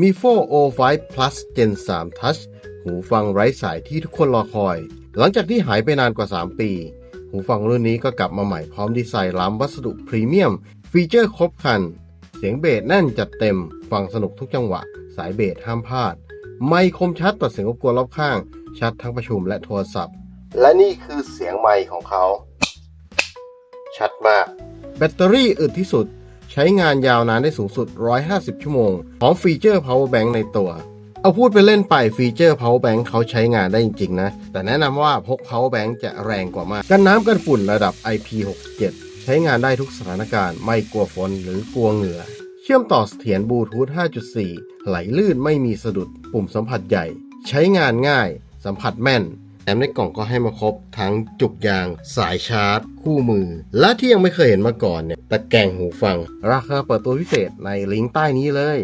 มี 4 O5 Plus Gen 3 Touch หูฟังไร้สายที่ทุกคนรอคอย หลังจากที่หายไปนานกว่า 3 ปี หูฟังรุ่นนี้ก็กลับมาใหม่พร้อมดีไซน์ล้ำวัสดุพรีเมียม ฟีเจอร์ครบครัน เสียงเบสแน่นจัดเต็ม ฟังสนุกทุกจังหวะ สายเบสห้ามพลาด ไมค์คมชัดตัดเสียงรบกวนรอบข้าง ชัดทั้งประชุมและโทรศัพท์ และนี่คือเสียงไมค์ของเขา ชัดมาก แบตเตอรี่อึดที่สุด ใช้งานยาวนานได้สูงสุด 150 ชั่วโมงพร้อมฟีเจอร์ power bank ในตัว เอาพูดไปเล่นไปฟีเจอร์ power bank เขาใช้งานได้จริงๆนะ แต่แนะนำว่าพก power bank จะแรงกว่ามาก กันน้ำกันฝุ่นระดับ IP67 ใช้งานได้ทุกสถานการณ์ไม่กลัวฝนหรือกลัวเหงื่อ เชื่อมต่อเสถียรบลูทูธ 5.4 ไหลลื่นไม่มีสะดุด ปุ่มสัมผัสใหญ่ ใช้งานง่าย สัมผัสแม่น แถมในกล่องก็ให้มาครบทั้งจุกยาง สายชาร์จ คู่มือ และที่ยังไม่เคยเห็นมาก่อนเนี่ยตะแกรงหูฟัง ราคาเปิดตัวพิเศษในลิงก์ใต้นี้เลย